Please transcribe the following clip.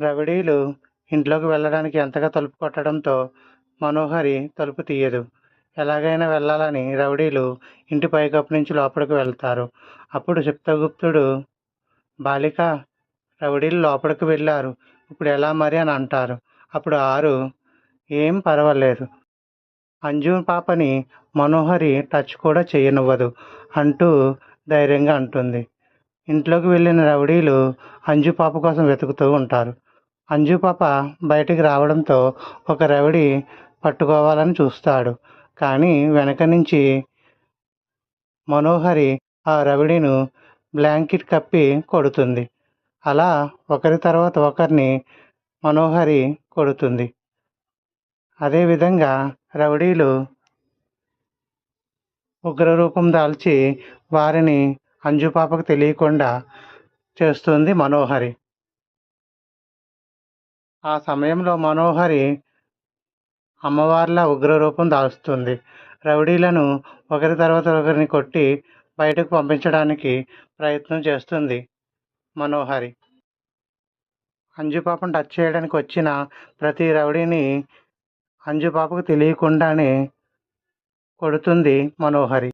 రవిడీలు ఇంట్లోకి వెళ్ళడానికి ఎంతగా తలుపు కొట్టడంతో మనోహరి తలుపు తీయదు. ఎలాగైనా వెళ్ళాలని రౌడీలు ఇంటి పైకప్పు నుంచి లోపలికి వెళ్తారు. అప్పుడు చిత్తగుప్తుడు బాలిక రౌడీలు లోపలికి వెళ్ళారు. ఇప్పుడు ఎలా మరి అని అంటారు. అప్పుడు ఆరు ఏం పర్వాలేదు. అంజు పాపని మనోహరి టచ్ కూడా చేయనివ్వదు అంటూ ధైర్యంగా అంటుంది. ఇంట్లోకి వెళ్ళిన రౌడీలు అంజు పాప కోసం వెతుకుతూ ఉంటారు. అంజు పాప బయటికి రావడంతో ఒక రవిడి పట్టుకోవాలని చూస్తాడు. కానీ వెనక నుంచి మనోహరి ఆ రవిడిను బ్లాంకెట్ కప్పి కొడుతుంది. అలా ఒకరి తర్వాత ఒకరిని మనోహరి కొడుతుంది. అదేవిధంగా రౌడీలు ఉగ్రరూపం దాల్చి వారిని అంజుపాపకు తెలియకుండా చేస్తుంది మనోహరి. ఆ సమయంలో మనోహరి అమ్మవార్ల ఉగ్రరూపం దాల్చుతుంది. రౌడీలను ఒకరి తర్వాత ఒకరిని కొట్టి బయటకు పంపించడానికి ప్రయత్నం చేస్తుంది మనోహరి. అంజుపాపను టచ్ చేయడానికి వచ్చిన ప్రతి రౌడీని అంజుపాపకు తెలియకుండానే కొడుతుంది మనోహరి.